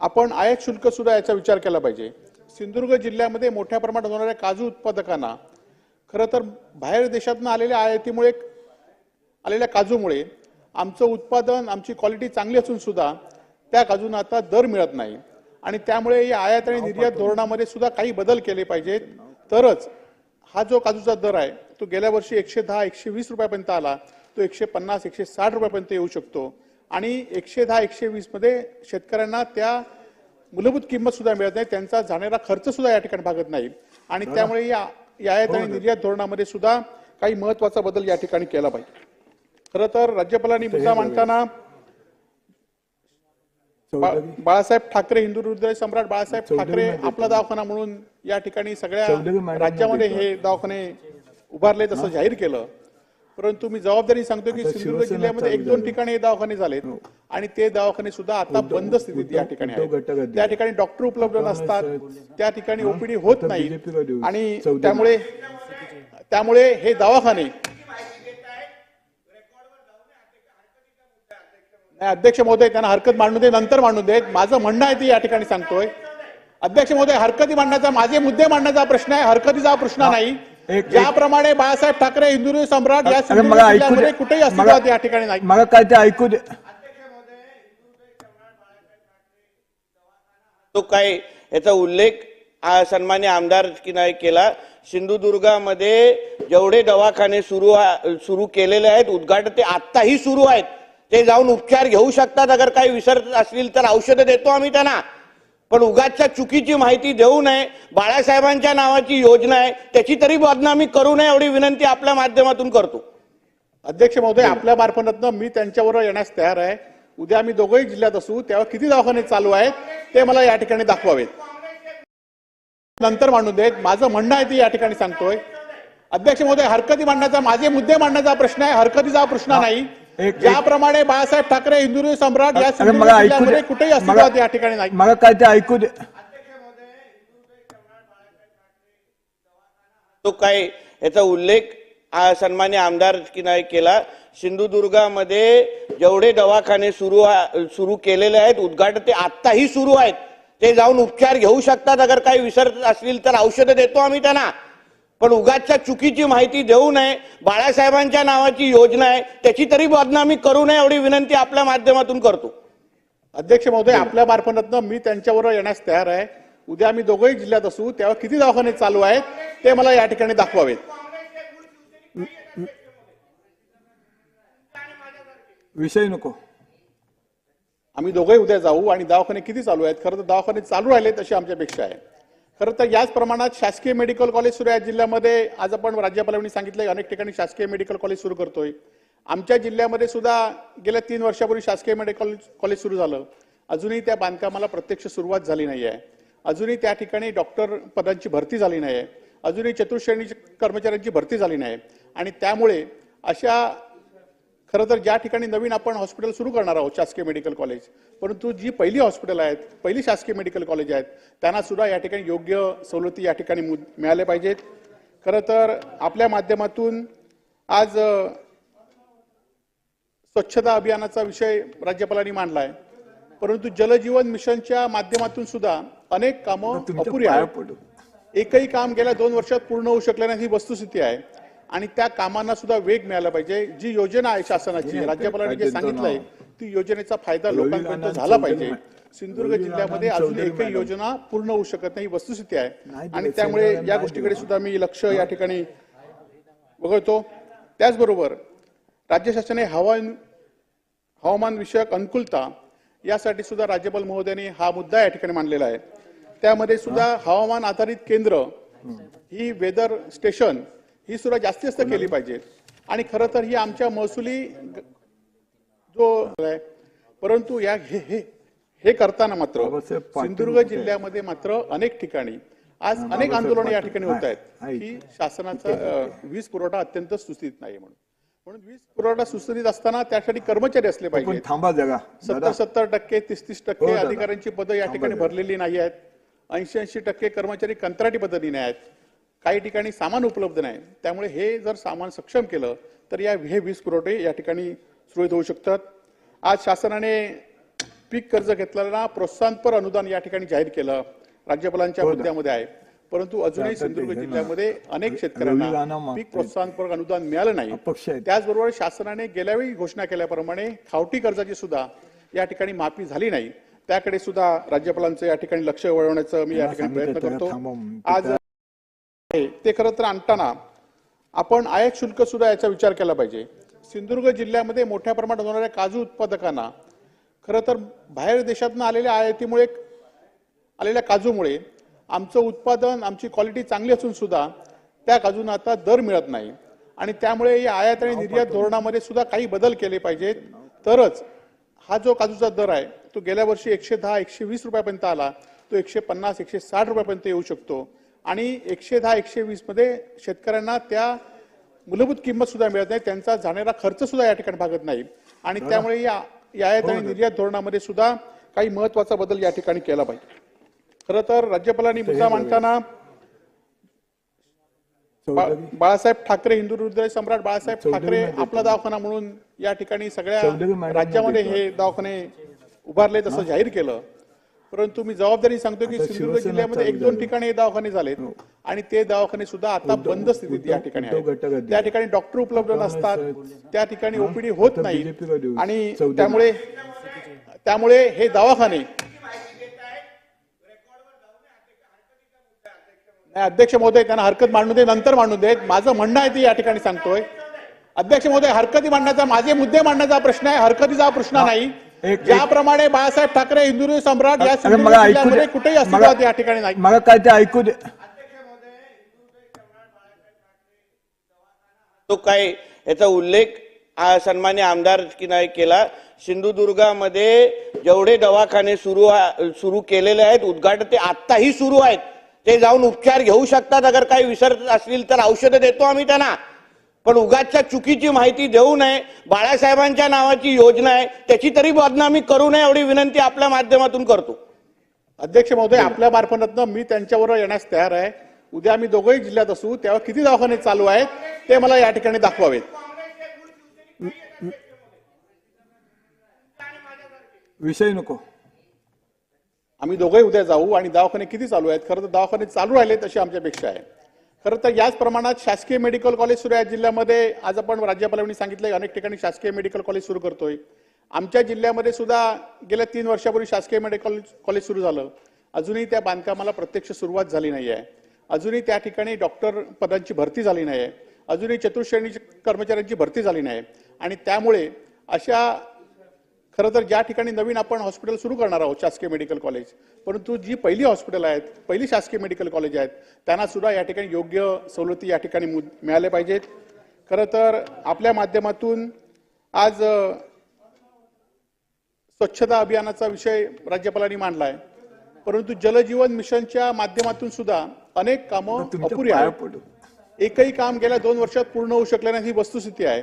आपण आयात शुल्क सुद्धा याचा विचार केला पाहिजे. सिंधुदुर्ग जिल्ह्यामध्ये मोठ्या प्रमाणात होणाऱ्या काजू उत्पादकांना खरं तर बाहेर देशातनं आलेल्या आयातीमुळे आलेल्या काजूमुळे आमचं उत्पादन आमची क्वालिटी चांगली असून सुद्धा त्या काजूंना आता दर मिळत नाही. आणि त्यामुळे या आयात आणि निर्यात धोरणामध्ये सुद्धा काही बदल केले पाहिजेत. तरच हा जो काजूचा दर आहे तो गेल्या वर्षी एकशे दहा एकशे वीस रुपयापर्यंत आला. तो एकशे पन्नास एकशे साठ रुपयापर्यंत येऊ शकतो. आणि एकशे दहा एकशे वीसमध्ये शेतकऱ्यांना त्या मूलभूत किंमत सुद्धा मिळत नाही त्यांचा जाणारा खर्च सुद्धा या ठिकाणी भागत नाही. आणि त्यामुळे या आयात आणि निर्यात धोरणामध्ये सुद्धा काही महत्त्वाचा बदल या ठिकाणी केला पाहिजे. खरं तर राज्यपालांनी मुद्दा मांडताना बाळासाहेब ठाकरे हिंदू हृदय सम्राट बाळासाहेब ठाकरे आपला दवाखाना म्हणून या ठिकाणी सगळ्या राज्यामध्ये हे दवाखाने उभारले तसं जाहीर केलं. परंतु मी जबाबदारी सांगतो की सिंधुदुर्ग जिल्ह्यामध्ये एक दोन ठिकाणी हे दवाखाने झालेत आणि ते दवाखाने सुद्धा आता बंद स्थितीत या ठिकाणी आहेत. त्या ठिकाणी डॉक्टर उपलब्ध नसतात. त्या ठिकाणी ओपीडी होत नाही. आणि त्यामुळे त्यामुळे हे दवाखाने अध्यक्ष महोदय त्यांना हरकत मांडू दे नंतर मांडू देत. माझं म्हणणं आहे ते या ठिकाणी सांगतोय. अध्यक्ष महोदय हरकती मांडण्याचा माझे मुद्दे मांडण्याचा प्रश्न आहे. हरकतीचा प्रश्न नाही. ज्याप्रमाणे बाळासाहेब ठाकरे हिंदू सम्राट या मला ऐकू दे. कुठेही अस्तित्वात या ठिकाणी नाही. मला काय ते ऐकू दे. तो काय याचा उल्लेख आ- सन्मान्य आमदार की नाही केला? सिंधुदुर्गामध्ये जेवढे दवाखाने सुरू सुरू केलेले आहेत उद्घाटन ते आत्ताही सुरू आहेत. ते जाऊन उपचार घेऊ शकतात अगर काही विसरत असतील तर औषधं देतो आम्ही त्यांना. पण उगाचच्या चुकीची माहिती देऊ नये बाळासाहेबांच्या नावाची योजना आहे त्याची तरी बदनामी करू नये एवढी विनंती आपल्या माध्यमातून करतो. अध्यक्ष महोदय आपल्या मार्फतनं मी त्यांच्याबरोबर येण्यास तयार आहे. उद्या आम्ही दोघंही जिल्ह्यात असू तेव्हा किती दवाखाने चालू आहेत ते मला या ठिकाणी दाखवावेत. नंतर मांडू देत माझं म्हणणं आहे ते या ठिकाणी सांगतोय. अध्यक्ष महोदय हरकती मांडण्याचा माझे मुद्दे मांडण्याचा प्रश्न आहे हरकतीचा प्रश्न नाही. ज्याप्रमाणे बाळासाहेब ठाकरे हिंदू सम्राट या मला ऐकू दे. कुठेही अस्तित्वात या ठिकाणी नाही. मला काय ते ऐकू दे. तो काय याचा उल्लेख आ- सन्मान्य आमदार की नाही केला? सिंधुदुर्गामध्ये जेवढे दवाखाने सुरू सुरू केलेले आहेत उद्घाटन ते आत्ताही सुरू आहेत. ते जाऊन उपचार घेऊ शकतात अगर काही विसरत असतील तर औषधं देतो आम्ही त्यांना. पण उगाचच्या चुकीची माहिती देऊ नये बाळासाहेबांच्या नावाची योजना आहे त्याची तरी बदनामी करू नये एवढी विनंती आपल्या माध्यमातून करतो. अध्यक्ष महोदय आपल्या मार्फतनं मी त्यांच्याबरोबर येण्यास तयार आहे. उद्या आम्ही दोघंही जिल्ह्यात असू तेव्हा किती दवाखाने चालू आहेत ते मला या ठिकाणी दाखवावेत. विषय नको. आम्ही दोघंही उद्या जाऊ आणि दवाखाने किती चालू आहेत? खरं तर दवाखाने चालू राहिले तशी आमची अपेक्षा आहे. खरं तर याच प्रमाणात शासकीय मेडिकल कॉलेज सुरू आहे. जिल्ह्यामध्ये आज आपण राज्यपालांनी सांगितलं अनेक ठिकाणी शासकीय मेडिकल कॉलेज सुरू करतोय. आमच्या जिल्ह्यामध्ये सुद्धा गेल्या तीन वर्षापूर्वी शासकीय मेडिकल कॉलेज सुरू झालं. अजूनही त्या बांधकामाला प्रत्यक्ष सुरुवात झाली नाही आहे अजूनही त्या ठिकाणी डॉक्टर पदांची भरती झाली नाही आहे अजूनही चतुर्श्रेणी कर्मचाऱ्यांची भरती झाली नाही आणि त्यामुळे अशा खरं तर ज्या ठिकाणी नवीन आपण हॉस्पिटल सुरू करणार आहोत शासकीय मेडिकल कॉलेज परंतु जी पहिली हॉस्पिटल आहेत पहिली शासकीय मेडिकल कॉलेज आहेत त्यांना सुद्धा या ठिकाणी योग्य सवलती या ठिकाणी मिळाल्या पाहिजेत. खरं तर आपल्या माध्यमातून आज स्वच्छता अभियानाचा विषय राज्यपालांनी मांडला आहे परंतु जलजीवन मिशनच्या माध्यमातून सुद्धा अनेक कामं अपुरी आहेत. एकही काम गेल्या दोन वर्षात पूर्ण होऊ शकलं नाही ही वस्तुस्थिती आहे. आणि त्या कामांना सुद्धा वेग मिळाला पाहिजे. जी योजना आहे शासनाची राज्यपालांनी जे सांगितलंय ती योजनेचा फायदा लोकांपर्यंत झाला पाहिजे. सिंधुदुर्ग जिल्ह्यामध्ये अजून एकही योजना पूर्ण होऊ शकत नाही ही वस्तुस्थिती आहे. आणि त्यामुळे या गोष्टीकडे सुद्धा मी लक्ष या ठिकाणी बघतो त्याचबरोबर राज्य शासनाने हवामान हवामान विषयक अनुकूलता यासाठी सुद्धा राज्यपाल महोदयांनी हा मुद्दा या ठिकाणी मांडलेला आहे. त्यामध्ये सुद्धा हवामान आधारित केंद्र ही वेदर स्टेशन ही सुद्धा जास्तीत जास्त केली पाहिजे. आणि खरं तर ही आमच्या महसुली जो आहे परंतु या हे हे हे करताना मात्र सिंधुदुर्ग? जिल्ह्यामध्ये मात्र अनेक ठिकाणी आज अनेक आंदोलनं या. ठिकाणी होत आहे. आहेत की शासनाचा वीज पुरवठा अत्यंत सुस्थितीत नाही म्हणून. म्हणून वीज पुरवठा सुस्थितीत असताना त्यासाठी कर्मचारी असले पाहिजे थांबा जगा सत्तर सत्तर टक्के तीस तीस टक्के हो. अधिकाऱ्यांची पदं या ठिकाणी भरलेली नाही आहेत. ऐंशी ऐंशी टक्के कर्मचारी कंत्राटी पद्धतीने आहेत काही ठिकाणी सामान उपलब्ध नाही त्यामुळे हे जर सामान सक्षम केलं तर या हे वीज पुरवठे या ठिकाणी सुरळीत होऊ शकतात आज शासनाने पीक कर्ज घेतलेला प्रोत्साहनपर अनुदान या ठिकाणी जाहीर केलं राज्यपालांच्या हो. मुद्द्यामध्ये आहे परंतु अजूनही सिंधुदुर्ग जिल्ह्यामध्ये अनेक शेतकऱ्यांना. पीक प्रोत्साहनपर अनुदान मिळालं नाही. त्याचबरोबर शासनाने गेल्या वेळी घोषणा केल्याप्रमाणे खावटी कर्जाची सुद्धा या ठिकाणी माफी झाली नाही त्याकडे सुद्धा राज्यपालांचं या ठिकाणी लक्ष वळवण्याचं मी या ठिकाणी प्रयत्न करतो. आज आहे ते खरं तर आणताना आपण आयात शुल्क सुद्धा याचा विचार केला पाहिजे. सिंधुदुर्ग जिल्ह्यामध्ये मोठ्या प्रमाणात होणाऱ्या काजू उत्पादकांना खरं तर बाहेर देशातनं आलेल्या आयातीमुळे आलेल्या काजूमुळे आमचं उत्पादन आमची क्वालिटी चांगली असून सुद्धा त्या काजूंना आता दर मिळत नाही. आणि त्यामुळे या आयात आणि निर्यात धोरणामध्ये सुद्धा काही बदल केले पाहिजेत. तरच हा जो काजूचा दर आहे तो गेल्या वर्षी एकशे दहा एकशे वीस रुपयापर्यंत आला. तो एकशे पन्नास एकशे साठ रुपयापर्यंत येऊ शकतो. आणि एकशे दहा एकशे वीसमध्ये शेतकऱ्यांना त्या मूलभूत किंमत सुद्धा मिळत नाही. त्यांचा जाणारा खर्च सुद्धा या ठिकाणी भागत नाही. आणि त्यामुळे या आयात आणि निर्यात धोरणामध्ये सुद्धा काही महत्त्वाचा बदल या ठिकाणी केला पाहिजे. खरं तर राज्यपालांनी मुद्दा मांडताना बाळासाहेब ठाकरे हिंदू हृदय सम्राट बाळासाहेब ठाकरे. आपला दवाखाना म्हणून या ठिकाणी सगळ्या राज्यामध्ये. हे दवाखाने उभारले तसं जाहीर केलं. परंतु मी जबाबदारी सांगतो की सिंधुदुर्ग जिल्ह्यामध्ये एक दोन झाली. ठिकाणी हे दवाखाने झालेत आणि ते दवाखाने सुद्धा आता बंद स्थितीत या ठिकाणी आहेत. त्या ठिकाणी डॉक्टर उपलब्ध नसतात. त्या ठिकाणी ओपीडी होत नाही. आणि. त्यामुळे त्यामुळे हे दवाखाने नाही अध्यक्ष महोदय त्यांना हरकत मांडू दे नंतर मांडू देत माझं म्हणणं आहे ते या ठिकाणी सांगतोय. अध्यक्ष महोदय हरकती मांडण्याचा माझे मुद्दे मांडण्याचा प्रश्न आहे. हरकतीचा हा. प्रश्न नाही. ज्याप्रमाणे बाळासाहेब ठाकरे हिंदू सम्राट या सिंधुदुर्ग कुठेही अस्तित्वात या ठिकाणी नाही. मला काय ते ऐकू दे. तो काय याचा उल्लेख आ- सन्मान्य आमदार की नाही केला? सिंधुदुर्गामध्ये जेवढे दवाखाने सुरू सुरू केलेले आहेत उद्घाटन ते आत्ताही सुरू आहेत. ते जाऊन उपचार घेऊ शकतात अगर काही विसरत असतील तर औषधं देतो आम्ही त्यांना. पण उगाचच्या चुकीची माहिती देऊ नये बाळासाहेबांच्या नावाची योजना आहे त्याची तरी बदनामी करू नये एवढी विनंती आपल्या माध्यमातून करतो. अध्यक्ष महोदय आपल्या मार्फतनं मी त्यांच्याबरोबर येण्यास तयार आहे. उद्या आम्ही दोघंही जिल्ह्यात असू तेव्हा किती दवाखाने चालू आहेत ते मला या ठिकाणी दाखवावेत. विषय नको. आम्ही दोघंही उद्या जाऊ आणि दवाखाने किती चालू आहेत? खरं तर दवाखाने चालू राहिले तशी आमची अपेक्षा आहे. खरं तर याच प्रमाणात शासकीय मेडिकल कॉलेज सुरू आहे. जिल्ह्यामध्ये आज आपण राज्यपालांनी सांगितलं अनेक ठिकाणी शासकीय मेडिकल कॉलेज सुरू करतोय. आमच्या जिल्ह्यामध्ये सुद्धा गेल्या तीन वर्षापूर्वी शासकीय मेडिकल कॉलेज सुरू झालं. अजूनही त्या बांधकामाला प्रत्यक्ष सुरुवात झाली नाही आहे अजूनही त्या ठिकाणी डॉक्टर पदांची भरती झाली नाही आहे अजूनही चतुश्रेणी कर्मचाऱ्यांची भरती झाली नाही आणि त्यामुळे अशा खरं तर ज्या ठिकाणी नवीन आपण हॉस्पिटल सुरू करणार आहोत शासकीय मेडिकल कॉलेज परंतु जी पहिली हॉस्पिटल आहेत पहिली शासकीय मेडिकल कॉलेज आहेत त्यांना सुद्धा या ठिकाणी योग्य सवलती या ठिकाणी मिळाल्या पाहिजेत. खरं तर आपल्या माध्यमातून आज स्वच्छता अभियानाचा विषय राज्यपालांनी मांडला आहे परंतु जलजीवन मिशनच्या माध्यमातून सुद्धा अनेक कामं अपुरी आहेत. एकही काम गेल्या दोन वर्षात पूर्ण होऊ शकलं नाही ही वस्तुस्थिती आहे.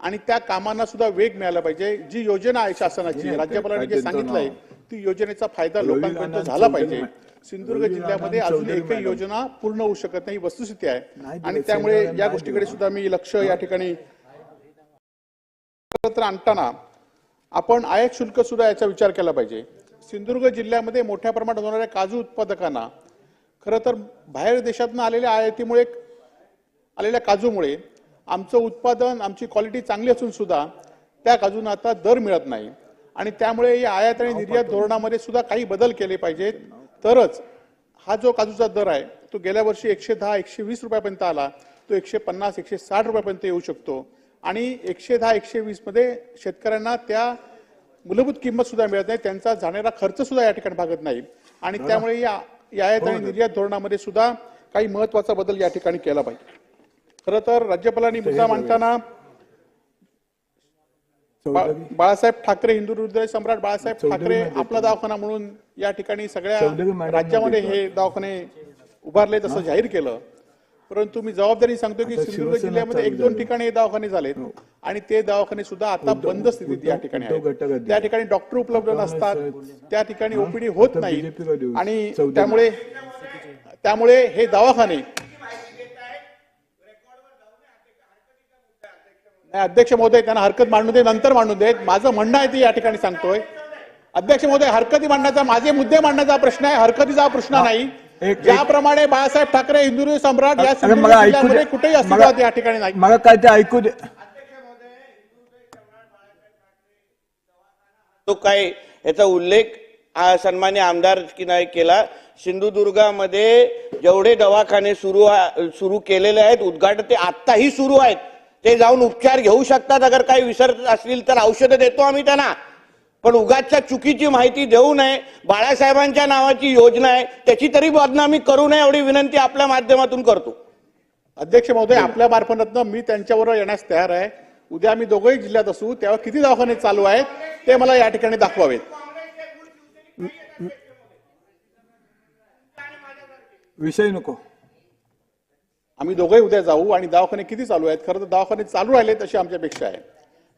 आणि त्या कामांना सुद्धा वेग मिळाला पाहिजे जी योजना आहे शासनाची राज्यपालांनी जे सांगितलंय? ती योजनेचा फायदा लोकांपर्यंत झाला पाहिजे. सिंधुदुर्ग जिल्ह्यामध्ये अजून एकही. योजना पूर्ण होऊ शकत नाही वस्तुस्थिती आहे आणि त्यामुळे या गोष्टीकडे. सुद्धा मी लक्ष या ठिकाणी एकत्र आणताना आपण आयात शुल्क सुद्धा याचा विचार केला पाहिजे सिंधुदुर्ग जिल्ह्यामध्ये मोठ्या प्रमाणात होणाऱ्या काजू उत्पादकांना खरं तर बाहेर देशातनं आलेल्या आयातीमुळे आलेल्या काजूमुळे आमचं उत्पादन आमची क्वालिटी चांगली असून सुद्धा त्या काजूंना आता दर मिळत नाही. आणि त्यामुळे या आयात आणि निर्यात धोरणामध्ये सुद्धा काही बदल केले पाहिजेत. तरच हा जो काजूचा दर आहे तो गेल्या वर्षी एकशे दहा एकशे वीस रुपयापर्यंत आला. तो एकशे पन्नास एकशे साठ रुपयापर्यंत येऊ शकतो. आणि एकशे दहा एकशे वीसमध्ये शेतकऱ्यांना त्या मूलभूत किंमत सुद्धा मिळत नाही. त्यांचा जाणारा खर्च सुद्धा या ठिकाणी भागत नाही. आणि त्यामुळे या या आयात आणि निर्यात धोरणामध्ये सुद्धा काही महत्त्वाचा बदल या ठिकाणी केला पाहिजे. खरं तर राज्यपालांनी मुद्दा मांडताना बाळासाहेब ठाकरे हिंदू हृदय सम्राट बाळासाहेब ठाकरे. आपला दवाखाना म्हणून या ठिकाणी सगळ्या राज्यामध्ये. हे दवाखाने उभारले तसं जाहीर केलं परंतु मी जबाबदारी सांगतो की सिंधुदुर्ग जिल्ह्यामध्ये एक दोन झाली. ठिकाणी हे दवाखाने झालेत आणि ते दवाखाने सुद्धा आता बंद स्थितीत या ठिकाणी आहेत त्या ठिकाणी डॉक्टर उपलब्ध नसतात. त्या ठिकाणी ओपीडी होत नाही. आणि. त्यामुळे त्यामुळे हे दवाखाने अध्यक्ष महोदय त्यांना हरकत मांडू दे नंतर मांडू देत माझं म्हणणं आहे ते या ठिकाणी सांगतोय. अध्यक्ष महोदय हरकती मांडण्याचा माझे मुद्दे मांडण्याचा प्रश्न आहे. हरकतीचा हा प्रश्न नाही. ज्याप्रमाणे बाळासाहेब ठाकरे हिंदू सम्राट या जिल्ह्यामध्ये. कुठेही अस्तित्वात या ठिकाणी नाही. मला काय ते ऐकू दे. तो काय याचा उल्लेख आ- सन्मान्य आमदार की नाही केला? सिंधुदुर्गामध्ये जेवढे दवाखाने सुरू सुरू केलेले आहेत उद्घाटन ते आत्ताही सुरू आहेत. ते जाऊन उपचार घेऊ शकतात. अगर काही विसरत असतील तर औषधं देतो आम्ही त्यांना. पण उगाचच्या चुकीची माहिती देऊ नये. बाळासाहेबांच्या नावाची योजना आहे. त्याची तरी बदनामी करू नये एवढी विनंती आपल्या माध्यमातून करतो. अध्यक्ष महोदय आपल्या मार्फतनं मी त्यांच्याबरोबर येण्यास तयार आहे. उद्या आम्ही दोघंही जिल्ह्यात असू. तेव्हा किती दवाखाने चालू आहेत ते मला या ठिकाणी दाखवावेत. विषय नको. आम्ही दोघंही उद्या जाऊ आणि दवाखाने किती चालू आहेत? खरं तर दवाखाने चालू राहिलेत अशी आमची अपेक्षा आहे.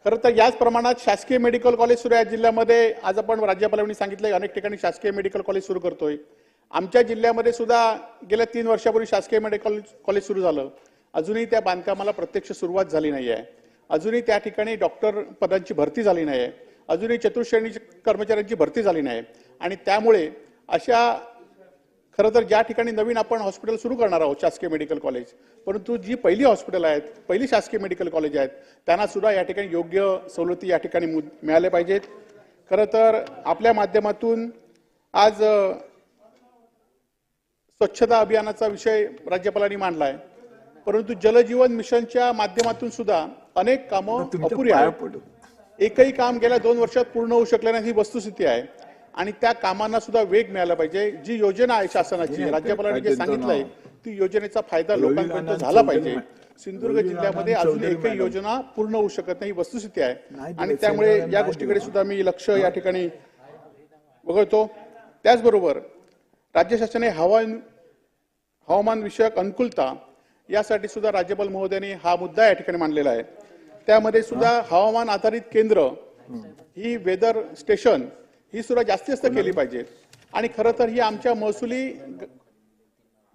खरं तर याच प्रमाणात शासकीय मेडिकल कॉलेज सुरू आहे जिल्ह्यामध्ये. आज आपण राज्यपालांनी सांगितलं अनेक ठिकाणी शासकीय मेडिकल कॉलेज सुरू करतोय. आमच्या जिल्ह्यामध्ये सुद्धा गेल्या तीन वर्षापूर्वी शासकीय मेडिकल कॉलेज सुरू झालं. अजूनही त्या बांधकामाला प्रत्यक्ष सुरुवात झाली नाही आहे अजूनही त्या ठिकाणी डॉक्टर पदांची भरती झाली नाही आहे अजूनही चतुर्श्रेणी कर्मचाऱ्यांची भरती झाली नाही आणि त्यामुळे अशा खरं तर ज्या ठिकाणी नवीन आपण हॉस्पिटल सुरू करणार आहोत शासकीय मेडिकल कॉलेज परंतु जी पहिली हॉस्पिटल आहेत पहिली शासकीय मेडिकल कॉलेज आहेत त्यांना सुद्धा या ठिकाणी योग्य सवलती या ठिकाणी मिळाल्या पाहिजेत. खरं तर आपल्या माध्यमातून आज स्वच्छता अभियानाचा विषय राज्यपालांनी मांडला आहे परंतु जलजीवन मिशनच्या माध्यमातून सुद्धा अनेक कामं अपुरी आहेत. एकही काम गेल्या दोन वर्षात पूर्ण होऊ शकलं नाही ही वस्तुस्थिती आहे. आणि त्या कामांना सुद्धा वेग मिळाला पाहिजे जी योजना आहे शासनाची राज्यपालांनी जे सांगितलंय? ती योजनेचा फायदा लोकांपर्यंत झाला पाहिजे. सिंधुदुर्ग जिल्ह्यामध्ये अजून एकही. योजना पूर्ण होऊ शकत नाही ही वस्तुस्थिती आहे आणि त्यामुळे या गोष्टीकडे. सुद्धा मी लक्ष या ठिकाणी बघतो त्याचबरोबर राज्य शासनाने हवामान हवामान विषयक अनुकूलता यासाठी सुद्धा राज्यपाल महोदयांनी हा मुद्दा या ठिकाणी मांडलेला आहे त्यामध्ये सुद्धा हवामान आधारित केंद्र ही वेदर स्टेशन ही सुद्धा जास्तीत जास्त केली पाहिजे. आणि खरं तर ही आमच्या महसुली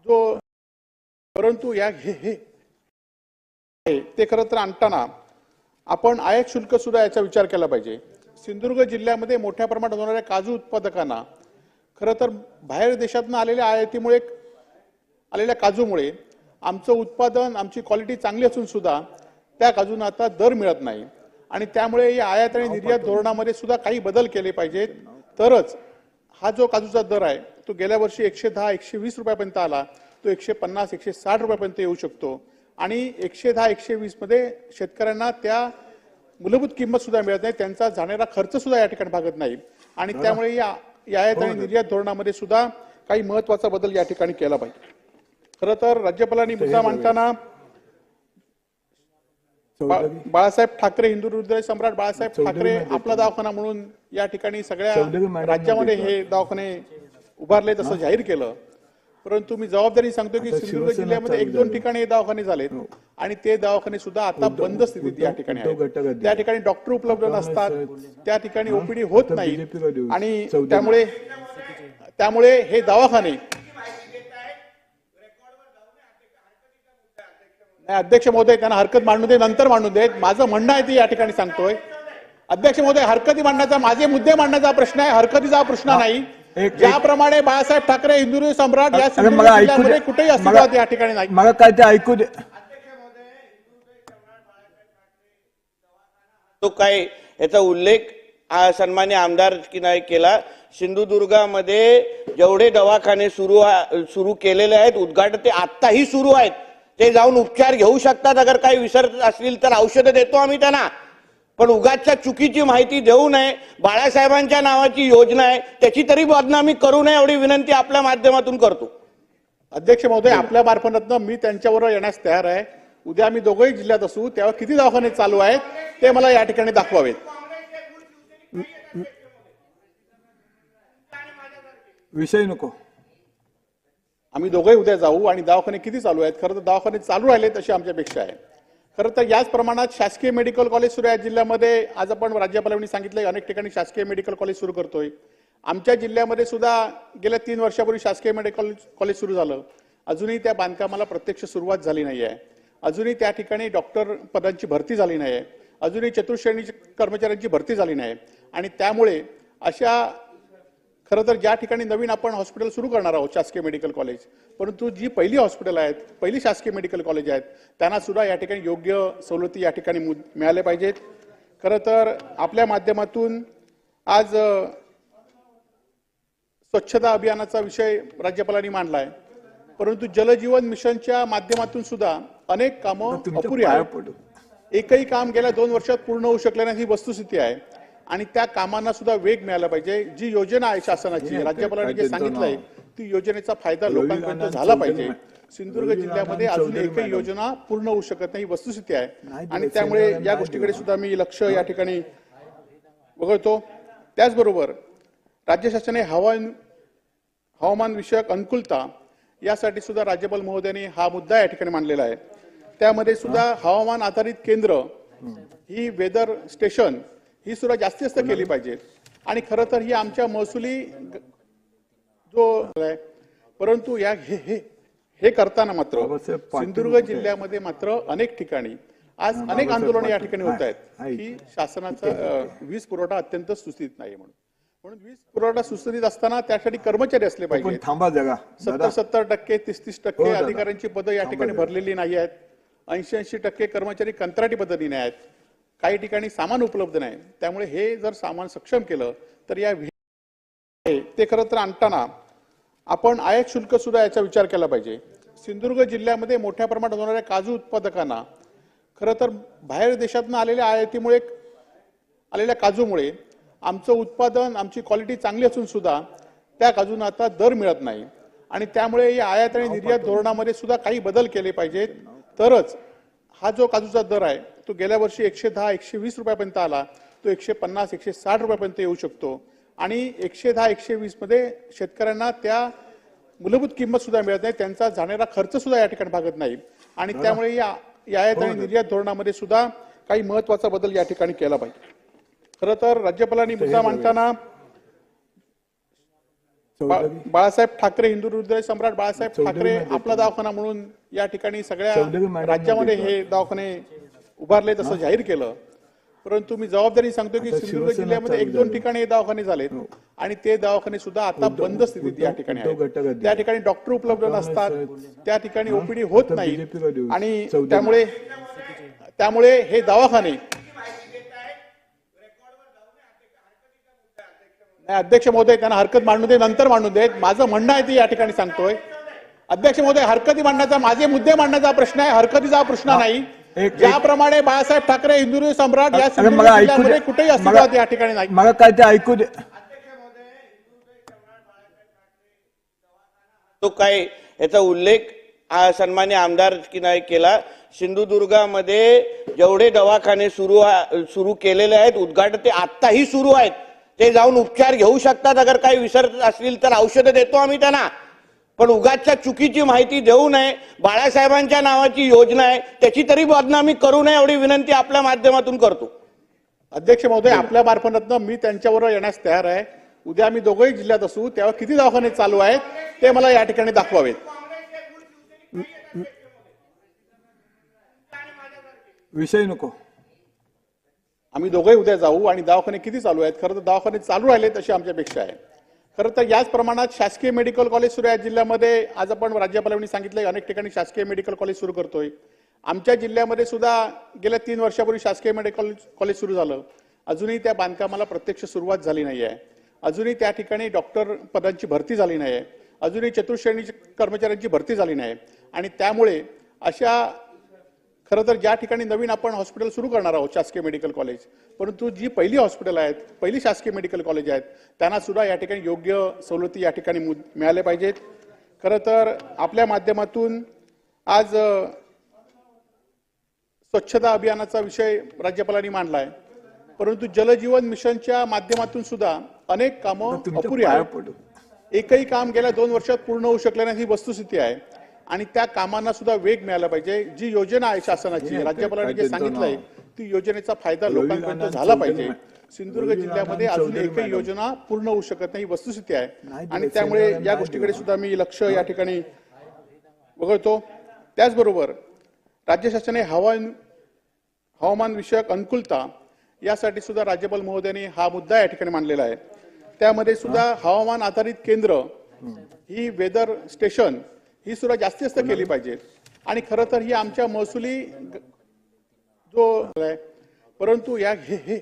जो परंतु या हे हे हे- ते खरं तर आणताना आपण आयात शुल्क सुद्धा याचा विचार केला पाहिजे. सिंधुदुर्ग जिल्ह्यामध्ये मोठ्या प्रमाणात होणाऱ्या काजू उत्पादकांना खरं तर बाहेर देशातनं आलेल्या आयातीमुळे आलेल्या काजूमुळे आमचं उत्पादन आमची क्वालिटी चांगली असून सुद्धा त्या काजूंना आता दर मिळत नाही. आणि त्यामुळे या आयात आणि निर्यात धोरणामध्ये सुद्धा काही बदल केले पाहिजेत. तरच हा जो काजूचा दर आहे तो गेल्या वर्षी एकशे दहा एकशे वीस रुपयापर्यंत आला. तो एकशे पन्नास एकशे साठ रुपयापर्यंत येऊ शकतो. आणि एकशे दहा एकशे वीसमध्ये शेतकऱ्यांना त्या मूलभूत किंमत सुद्धा मिळत नाही. त्यांचा जाणारा खर्च सुद्धा या ठिकाणी भागत नाही. आणि त्यामुळे या आयात आणि निर्यात धोरणामध्ये सुद्धा काही महत्त्वाचा बदल या ठिकाणी केला पाहिजे. खरं तर राज्यपालांनी मुद्दा मांडताना बाळासाहेब ठाकरे हिंदू हृदय सम्राट बाळासाहेब ठाकरे. आपला दवाखाना म्हणून या ठिकाणी सगळ्या राज्यामध्ये. हे दवाखाने उभारले तसं जाहीर केलं परंतु मी जबाबदारी सांगतो की सिंधुदुर्ग जिल्ह्यामध्ये एक दोन झाली. ठिकाणी हे दवाखाने झालेत आणि ते दवाखाने सुद्धा आता बंद स्थितीत या ठिकाणी आहेत त्या ठिकाणी डॉक्टर उपलब्ध नसतात. त्या ठिकाणी ओपीडी होत नाही. आणि. त्यामुळे त्यामुळे हे दवाखाने नाही अध्यक्ष महोदय त्यांना हरकत मांडू दे नंतर मांडू देत माझं म्हणणं आहे ते या ठिकाणी सांगतोय. अध्यक्ष महोदय हरकती मांडण्याचा माझे मुद्दे मांडण्याचा प्रश्न आहे हरकतीचा हा प्रश्न नाही ज्याप्रमाणे बाळासाहेब ठाकरे हिंदू सम्राट या जिल्ह्यामध्ये कुठेही अस्तित्वात या ठिकाणी नाही. मला काय ते ऐकू दे. तो काय याचा उल्लेख आ- सन्मान्य आमदार की नाही केला? सिंधुदुर्गामध्ये जेवढे दवाखाने सुरू सुरू केलेले आहेत उद्घाटन ते आत्ताही सुरू आहेत. ते जाऊन उपचार घेऊ शकतात. अगर काही विसरत असतील तर औषधं देतो आम्ही त्यांना. पण उगाचच्या चुकीची माहिती देऊ नये. बाळासाहेबांच्या नावाची योजना आहे. त्याची तरी बदनामी करू नये एवढी विनंती आपल्या माध्यमातून करतो. अध्यक्ष महोदय आपल्या मार्फतनं मी त्यांच्याबरोबर येण्यास तयार आहे. उद्या आम्ही दोघंही जिल्ह्यात असू. तेव्हा किती दवाखाने चालू आहेत ते मला या ठिकाणी दाखवावेत. विषय नको. आम्ही दोघंही उद्या जाऊ आणि दवाखाने किती चालू आहेत? खरं तर दवाखाने चालू राहिले तशी आमची अपेक्षा आहे. खरं तर याच प्रमाणात शासकीय मेडिकल कॉलेज सुरू आहे जिल्ह्यामध्ये. आज आपण राज्यपालांनी सांगितलं अनेक ठिकाणी शासकीय मेडिकल कॉलेज सुरू करतोय. आमच्या जिल्ह्यामध्ये सुद्धा गेल्या तीन वर्षापूर्वी शासकीय मेडिकल कॉलेज सुरू झालं. अजूनही त्या बांधकामाला प्रत्यक्ष सुरुवात झाली नाही आहे अजूनही त्या ठिकाणी डॉक्टर पदांची भरती झाली नाही आहे अजूनही चतुर्श्रेणी कर्मचाऱ्यांची भरती झाली नाही आणि त्यामुळे अशा खरं तर ज्या ठिकाणी नवीन आपण हॉस्पिटल सुरू करणार आहोत शासकीय मेडिकल कॉलेज परंतु जी पहिली हॉस्पिटल आहेत पहिली शासकीय मेडिकल कॉलेज आहेत त्यांना सुद्धा या ठिकाणी योग्य सवलती या ठिकाणी मिळाल्या पाहिजेत. खरं तर आपल्या माध्यमातून आज स्वच्छता अभियानाचा विषय राज्यपालांनी मांडला आहे परंतु जलजीवन मिशनच्या माध्यमातून सुद्धा अनेक कामं अपुरी आहेत. एकही काम गेल्या दोन वर्षात पूर्ण होऊ शकलं नाही ही वस्तुस्थिती आहे. आणि त्या कामांना सुद्धा वेग मिळाला पाहिजे जी योजना आहे शासनाची राज्यपालांनी जे सांगितलंय? ती योजनेचा फायदा लोकांपर्यंत झाला पाहिजे. सिंधुदुर्ग जिल्ह्यामध्ये अजून एकही. योजना पूर्ण होऊ शकत नाही ही वस्तुस्थिती आहे आणि त्यामुळे या गोष्टीकडे. सुद्धा मी लक्ष या ठिकाणी बघतो त्याचबरोबर राज्य शासनाने हवामान हवामान विषयक अनुकूलता यासाठी सुद्धा राज्यपाल महोदयांनी हा मुद्दा या ठिकाणी मांडलेला आहे त्यामध्ये सुद्धा हवामान आधारित केंद्र ही वेदर स्टेशन ही सुद्धा जास्तीत जास्त केली पाहिजे. आणि खरं तर ही आमच्या महसुली जो आहे परंतु या हे हे हे करताना मात्र सिंधुदुर्ग? जिल्ह्यामध्ये मात्र अनेक ठिकाणी आज अनेक आंदोलनं या. ठिकाणी होत आहेत. आहे. की शासनाचा वीज पुरवठा अत्यंत सुस्थित नाही म्हणून. म्हणून वीज पुरवठा सुस्थित असताना त्यासाठी कर्मचारी असले पाहिजे थांबा जगा सत्तर सत्तर टक्के तीस तीस टक्के हो. अधिकाऱ्यांची पदं या ठिकाणी भरलेली नाही आहेत. ऐंशी ऐंशी टक्के कर्मचारी कंत्राटी पद्धतीने आहेत. काही ठिकाणी सामान उपलब्ध नाही. त्यामुळे हे जर सामान सक्षम केलं तर या ते खरं तर आणताना आपण आयात शुल्क सुद्धा याचा विचार केला पाहिजे. सिंधुदुर्ग जिल्ह्यामध्ये मोठ्या प्रमाणात होणाऱ्या काजू उत्पादकांना खरं तर बाहेर देशातनं आलेल्या आयातीमुळे आलेल्या काजूमुळे आमचं उत्पादन आमची क्वालिटी चांगली असून सुद्धा त्या काजूंना आता दर मिळत नाही. आणि त्यामुळे या आयात आणि निर्यात धोरणामध्ये सुद्धा काही बदल केले पाहिजेत. तरच हा जो काजूचा दर आहे तो गेल्या वर्षी एकशे दहा एकशे वीस रुपयापर्यंत आला. तो एकशे पन्नास एकशे साठ रुपयापर्यंत येऊ शकतो. आणि एकशे दहा एकशे वीसमध्ये शेतकऱ्यांना त्या मूलभूत किंमत सुद्धा मिळत नाही. त्यांचा जाणारा खर्च सुद्धा या ठिकाणी भागत नाही. आणि त्यामुळे या आयात आणि निर्यात धोरणामध्ये सुद्धा काही महत्त्वाचा बदल या ठिकाणी केला पाहिजे. खरं तर राज्यपालांनी मुद्दा मांडताना बाळासाहेब ठाकरे हिंदू हृदय सम्राट बाळासाहेब ठाकरे. आपला दवाखाना म्हणून या ठिकाणी सगळ्या राज्यामध्ये मध्ये हे दवाखाने उभारले तसं जाहीर केलं परंतु मी जबाबदारी सांगतो की सिंधुदुर्ग जिल्ह्यामध्ये एक दोन झाली. ठिकाणी हे दवाखाने झालेत हो. आणि ते दवाखाने सुद्धा आता बंद स्थितीत या ठिकाणी आहेत त्या ठिकाणी डॉक्टर उपलब्ध नसतात. त्या ठिकाणी ओपीडी होत नाही. आणि. त्यामुळे त्यामुळे हे दवाखाने अध्यक्ष महोदय त्यांना हरकत मांडू दे नंतर मांडू देत माझं म्हणणं आहे ते या ठिकाणी सांगतोय. अध्यक्ष महोदय हरकती मांडण्याचा माझे मुद्दे मांडण्याचा प्रश्न आहे हरकतीचा हा प्रश्न नाही ज्याप्रमाणे बाळासाहेब ठाकरे हिंदू सम्राट या सिंधुदुर्ग कुठेही अस्तित्वात मला- या ठिकाणी नाही. मला काय ते ऐकू दे. तो काय याचा उल्लेख आ- सन्मान्य आमदार की नाही केला? सिंधुदुर्गामध्ये जेवढे दवाखाने सुरू सुरू केलेले आहेत उद्घाटन ते आत्ताही सुरू आहेत. ते जाऊन उपचार घेऊ शकतात. अगर काही विसरत असतील तर औषधं देतो आम्ही त्यांना. पण उगाचच्या चुकीची माहिती देऊ नये. बाळासाहेबांच्या नावाची योजना आहे. त्याची तरी बदनामी करू नये एवढी विनंती आपल्या माध्यमातून करतो. अध्यक्ष महोदय आपल्या मार्फतनं मी त्यांच्याबरोबर येण्यास तयार आहे. उद्या आम्ही दोघंही जिल्ह्यात असू. तेव्हा किती दवाखाने चालू आहेत ते मला या ठिकाणी दाखवावेत. विषय नको. आम्ही दोघंही उद्या जाऊ आणि दवाखाने किती चालू आहेत? खरं तर दवाखाने चालू राहिले तशी आमची अपेक्षा आहे. खरं तर याच प्रमाणात शासकीय मेडिकल कॉलेज सुरू आहे जिल्ह्यामध्ये. आज आपण राज्यपालांनी सांगितलं अनेक ठिकाणी शासकीय मेडिकल कॉलेज सुरू करतोय. आमच्या जिल्ह्यामध्ये सुद्धा गेल्या तीन वर्षापूर्वी शासकीय मेडिकल कॉलेज सुरू झालं. अजूनही त्या बांधकामाला प्रत्यक्ष सुरुवात झाली नाही आहे अजूनही त्या ठिकाणी डॉक्टर पदांची भरती झाली नाही आहे अजूनही चतुर्श्रेणी कर्मचाऱ्यांची भरती झाली नाही आणि त्यामुळे अशा खरं तर ज्या ठिकाणी नवीन आपण हॉस्पिटल सुरू करणार आहोत शासकीय मेडिकल कॉलेज परंतु जी पहिली हॉस्पिटल आहेत पहिली शासकीय मेडिकल कॉलेज आहेत त्यांना सुद्धा या ठिकाणी योग्य सवलती या ठिकाणी मिळाल्या पाहिजेत. खरं तर आपल्या माध्यमातून आज स्वच्छता अभियानाचा विषय राज्यपालांनी मांडला आहे परंतु जलजीवन मिशनच्या माध्यमातून सुद्धा अनेक कामं अपुरी आहेत. एकही काम गेल्या दोन वर्षात पूर्ण होऊ शकलं नाही ही वस्तुस्थिती आहे. आणि त्या कामांना सुद्धा वेग मिळाला पाहिजे जी योजना आहे शासनाची राज्यपालांनी जे सांगितलंय? ती योजनेचा फायदा लोकांपर्यंत झाला पाहिजे. सिंधुदुर्ग जिल्ह्यामध्ये अजून एकही. योजना पूर्ण होऊ शकत नाही वस्तुस्थिती आहे आणि त्यामुळे या गोष्टीकडे. सुद्धा मी लक्ष या ठिकाणी बघतो त्याचबरोबर राज्य शासनाने हवामान हवामान विषयक अनुकूलता यासाठी सुद्धा राज्यपाल महोदयांनी हा मुद्दा या ठिकाणी मांडलेला आहे त्यामध्ये सुद्धा हवामान आधारित केंद्र ही वेदर स्टेशन ही सुद्धा जास्तीत जास्त केली पाहिजे. आणि खरं तर ही आमच्या महसुली जो आहे परंतु या हे हे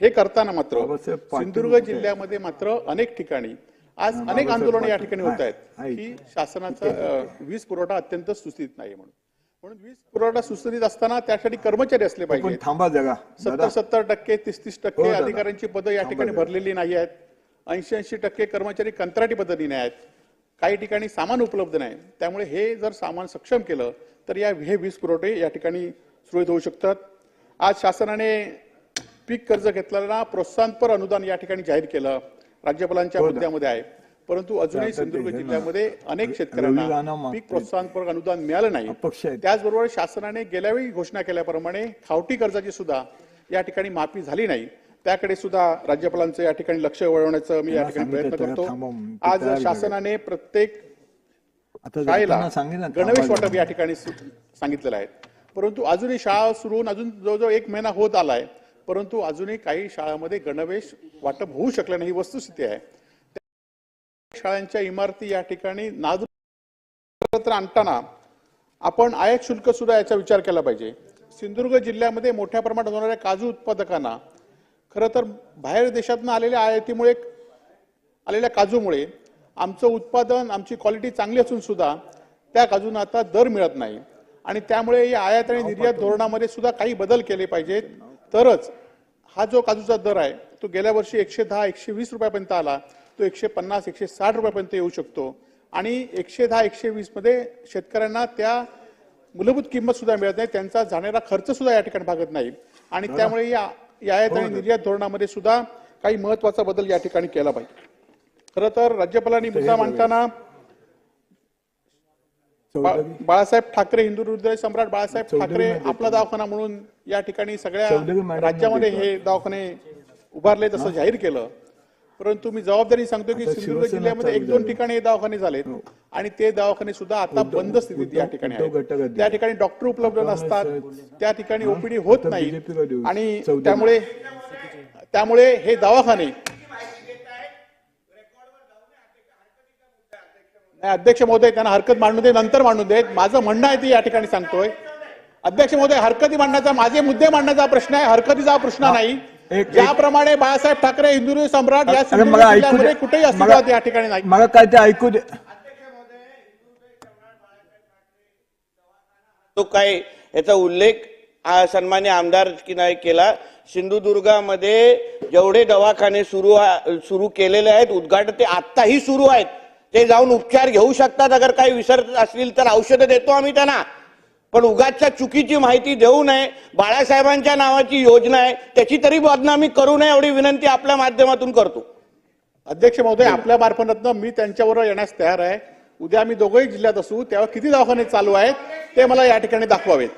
हे करताना मात्र सिंधुदुर्ग? जिल्ह्यामध्ये मात्र अनेक ठिकाणी आज अनेक आंदोलनं या. ठिकाणी होत आहेत. आहे. की शासनाचा वीज पुरवठा अत्यंत सुस्थित नाही म्हणून. म्हणून वीज पुरवठा सुस्थित असताना त्यासाठी कर्मचारी असले पाहिजे थांबा जगा सत्तर सत्तर टक्के तीस तीस टक्के हो. अधिकाऱ्यांची पदं या ठिकाणी भरलेली नाही आहेत. ऐंशी ऐंशी टक्के कर्मचारी कंत्राटी पद्धतीने आहेत. काही ठिकाणी सामान उपलब्ध नाही. त्यामुळे हे जर सामान सक्षम केलं तर या हे वीज पुरवठे या ठिकाणी सुरळीत होऊ शकतात. आज शासनाने पीक कर्ज घेतलेला प्रोत्साहनपर अनुदान या ठिकाणी जाहीर केलं. राज्यपालांच्या हो. मुद्द्यामध्ये आहे. परंतु अजूनही सिंधुदुर्ग जिल्ह्यामध्ये अनेक शेतकऱ्यांना. पीक प्रोत्साहनपर अनुदान मिळालं नाही. त्याचबरोबर शासनाने गेल्या वेळी घोषणा केल्याप्रमाणे खावटी कर्जाची सुद्धा या ठिकाणी माफी झाली नाही. त्याकडे सुद्धा राज्यपालांचं या ठिकाणी लक्ष वळवण्याचं मी या ठिकाणी प्रयत्न करतो. आज. शासनाने प्रत्येक शाळेला गणवेश वाटप. या ठिकाणी सांगितलेलं आहे. परंतु अजूनही शाळा सुरू होऊन अजून जवळजवळ एक महिना होत आलाय. परंतु अजूनही काही शाळांमध्ये गणवेश वाटप होऊ शकलं नाही ही वस्तुस्थिती आहे. शाळांच्या इमारती या ठिकाणी एकत्र आणताना आपण आयात शुल्क सुद्धा याचा विचार केला पाहिजे. सिंधुदुर्ग जिल्ह्यामध्ये मोठ्या प्रमाणात होणाऱ्या काजू उत्पादकांना खरं तर बाहेर देशातनं आलेल्या आयातीमुळे आलेल्या काजूमुळे आमचं उत्पादन आमची क्वालिटी चांगली असून सुद्धा त्या काजूंना आता दर मिळत नाही. आणि त्यामुळे या आयात आणि निर्यात धोरणामध्ये सुद्धा काही बदल केले पाहिजेत. तरच हा जो काजूचा दर आहे तो गेल्या वर्षी एकशे दहा एकशे वीस रुपयापर्यंत आला. तो एकशे पन्नास एकशे साठ रुपयापर्यंत येऊ शकतो. आणि एकशे दहा एकशे वीसमध्ये शेतकऱ्यांना त्या मूलभूत किंमत सुद्धा मिळत नाही. त्यांचा जाणारा खर्च सुद्धा या ठिकाणी भागत नाही. आणि त्यामुळे या आयात आणि निर्यात धोरणामध्ये सुद्धा काही महत्त्वाचा बदल या ठिकाणी केला पाहिजे. खरं तर राज्यपालांनी मुद्दा मांडताना बाळासाहेब ठाकरे हिंदू हृदय सम्राट बाळासाहेब ठाकरे आपला दवाखाना म्हणून या ठिकाणी सगळ्या राज्यामध्ये. हे दवाखाने उभारले तसं जाहीर केलं. परंतु मी जबाबदारी सांगतो की सिंधुदुर्ग जिल्ह्यामध्ये एक दोन. ठिकाणी हे दवाखाने झालेत हो. आणि ते दवाखाने सुद्धा आता बंद स्थितीत या ठिकाणी आहेत. त्या ठिकाणी डॉक्टर उपलब्ध नसतात. त्या ठिकाणी ओपीडी होत नाही. आणि. त्यामुळे त्यामुळे हे दवाखाने अध्यक्ष महोदय त्यांना हरकत मांडू दे नंतर मांडू देत. माझं म्हणणं आहे ते या ठिकाणी सांगतोय. अध्यक्ष महोदय हरकती मांडण्याचा माझे मुद्दे मांडण्याचा प्रश्न आहे. हरकतीचा प्रश्न नाही. ज्याप्रमाणे बाळासाहेब ठाकरे हिंदू सम्राट या कुठेही अस्तित्वात या ठिकाणी नाही. मला काय ते ऐकू दे. तो काय याचा उल्लेख आ- सन्मान्य आमदार की नाही केला? सिंधुदुर्गामध्ये जेवढे दवाखाने सुरू सुरू केलेले आहेत उद्घाटन ते आत्ताही सुरू आहेत. ते जाऊन उपचार घेऊ शकतात अगर काही विसरत असतील तर औषधं देतो आम्ही त्यांना. पण उगाचच्या चुकीची माहिती देऊ नये बाळासाहेबांच्या नावाची योजना आहे त्याची तरी बदनामी करू नये एवढी विनंती आपल्या माध्यमातून करतो. अध्यक्ष महोदय आपल्या मार्फतनं मी त्यांच्याबरोबर येण्यास तयार आहे. उद्या आम्ही दोघंही जिल्ह्यात असू तेव्हा किती दवाखाने चालू आहेत ते मला या ठिकाणी दाखवावेत.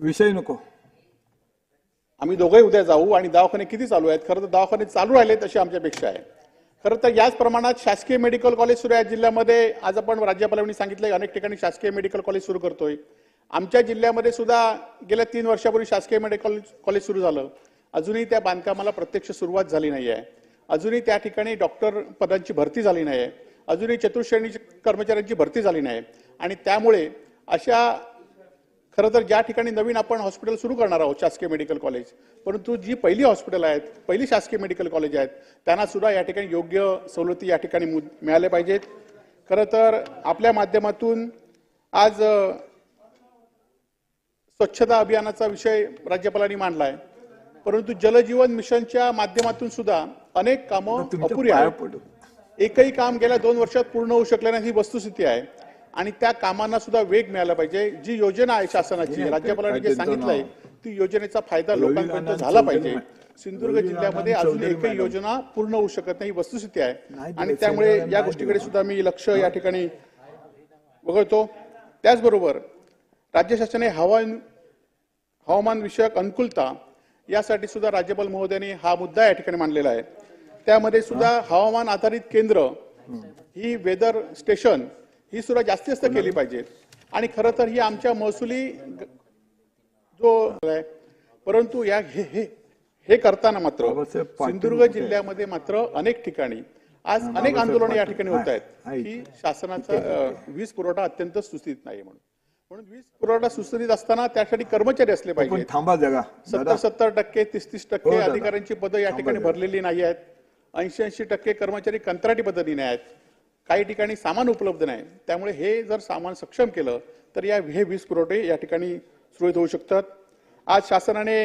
विषय नको. आम्ही दोघंही उद्या जाऊ आणि दवाखाने किती चालू आहेत? खरं तर दवाखाने चालू राहिलेत अशी आमची अपेक्षा आहे. खरं तर याच प्रमाणात शासकीय मेडिकल कॉलेज सुरू आहे जिल्ह्यामध्ये आज आपण राज्यपालांनी सांगितलं अनेक ठिकाणी शासकीय मेडिकल कॉलेज सुरू करतोय. आमच्या जिल्ह्यामध्ये सुद्धा गेल्या तीन वर्षापूर्वी शासकीय मेडिकल कॉलेज सुरू झालं. अजूनही त्या बांधकामाला प्रत्यक्ष सुरुवात झाली नाही आहे अजूनही त्या ठिकाणी डॉक्टर पदांची भरती झाली नाही आहे अजूनही चतुर्श्रेणी कर्मचाऱ्यांची भरती झाली नाही आणि त्यामुळे अशा खरं तर ज्या ठिकाणी नवीन आपण हॉस्पिटल सुरू करणार आहोत शासकीय मेडिकल कॉलेज परंतु जी पहिली हॉस्पिटल आहेत पहिली शासकीय मेडिकल कॉलेज आहेत त्यांना सुद्धा या ठिकाणी योग्य सवलती या ठिकाणी मिळाल्या पाहिजेत. खरं तर आपल्या माध्यमातून आज स्वच्छता अभियानाचा विषय राज्यपालांनी मांडला आहे परंतु जलजीवन मिशनच्या माध्यमातून सुद्धा अनेक कामं अपुरी आहेत. एकही काम गेल्या दोन वर्षात पूर्ण होऊ शकलं नाही ही वस्तुस्थिती आहे. आणि त्या कामांना सुद्धा वेग मिळाला पाहिजे. जी योजना आहे शासनाची राज्यपालांनी जे सांगितलंय ती योजनेचा फायदा लोकांपर्यंत झाला पाहिजे. सिंधुदुर्ग जिल्ह्यामध्ये अजून एकही योजना पूर्ण होऊ शकत नाही ही वस्तुस्थिती आहे आणि त्यामुळे या गोष्टीकडे सुद्धा मी लक्ष या ठिकाणी वगळतो. त्याचबरोबर राज्य शासनाने हवामान हवामान विषयक अनुकूलता यासाठी सुद्धा राज्यपाल महोदयांनी हा मुद्दा या ठिकाणी मांडलेला आहे. त्यामध्ये सुद्धा हवामान आधारित केंद्र ही वेदर स्टेशन ही सुद्धा जास्तीत जास्त केली पाहिजे. आणि खरं तर ही आमच्या महसुली जो आहे परंतु या हे हे हे करताना मात्र सिंधुदुर्ग. जिल्ह्यामध्ये मात्र अनेक ठिकाणी आज अनेक आंदोलनं या ठिकाणी होत आहेत. आहे. की शासनाचा वीज पुरवठा अत्यंत सुस्थित नाही म्हणून. म्हणून वीज पुरवठा सुस्थित असताना त्यासाठी कर्मचारी असले पाहिजे थांबा जगा सत्तर सत्तर टक्के तीस तीस हो, टक्के दादा. अधिकाऱ्यांची पदं या ठिकाणी भरलेली नाही आहेत. ऐंशी ऐंशी टक्के कर्मचारी कंत्राटी पद्धतीने आहेत. काही ठिकाणी सामान उपलब्ध नाही. त्यामुळे हे जर सामान सक्षम केलं तर या हे वीज पुरवठे या ठिकाणी सुरळीत होऊ शकतात. आज शासनाने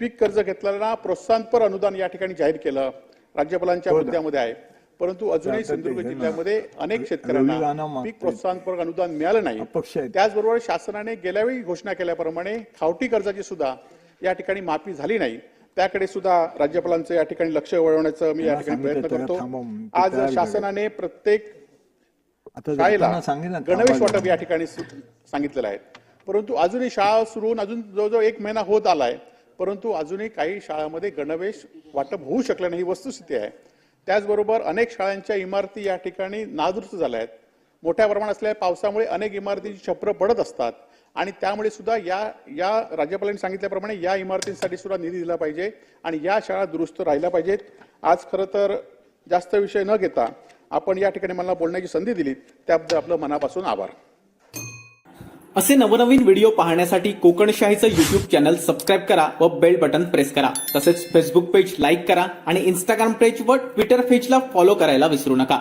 पीक कर्ज घेतलेला प्रोत्साहनपर अनुदान या ठिकाणी जाहीर केलं. राज्यपालांच्या हो. मुद्द्यामध्ये आहे. परंतु अजूनही सिंधुदुर्ग जिल्ह्यामध्ये अनेक शेतकऱ्यांना. पीक प्रोत्साहनपर अनुदान मिळालं नाही. त्याचबरोबर शासनाने गेल्या वेळी घोषणा केल्याप्रमाणे खावटी कर्जाची सुद्धा या ठिकाणी माफी झाली नाही. त्याकडे सुद्धा राज्यपालांचं या ठिकाणी लक्ष वळवण्याचं मी या ठिकाणी प्रयत्न करतो. आज. शासनाने प्रत्येक शाळेला गणवेश वाटप. या ठिकाणी सांगितलेलं आहे. परंतु अजूनही शाळा सुरू होऊन अजून जवळजवळ एक महिना होत आलाय. परंतु अजूनही काही शाळांमध्ये गणवेश वाटप होऊ शकलं नाही ही वस्तुस्थिती आहे. त्याचबरोबर अनेक शाळांच्या इमारती या ठिकाणी नादुरुस्त झाल्या आहेत. मोठ्या प्रमाणात असलेल्या पावसामुळे अनेक इमारतींची छप्र पडत असतात. आणि त्यामुळे सुद्धा या या राज्यपालांनी सांगितल्याप्रमाणे या इमारतींसाठी सुद्धा निधी दिला पाहिजे आणि या शाळा दुरुस्त राहिल्या पाहिजेत. आज खरं तर जास्त विषय न घेता आपण या ठिकाणी मला बोलण्याची संधी दिली. त्याबद्दल आपलं मनापासून आभार. असे नवनवीन व्हिडिओ पाहण्यासाठी कोकणशाहीचं युट्यूब चॅनल सबस्क्राईब करा व बेल बटन प्रेस करा. तसेच फेसबुक पेज लाईक करा आणि इंस्टाग्राम पेज व ट्विटर पेजला फॉलो करायला विसरू नका.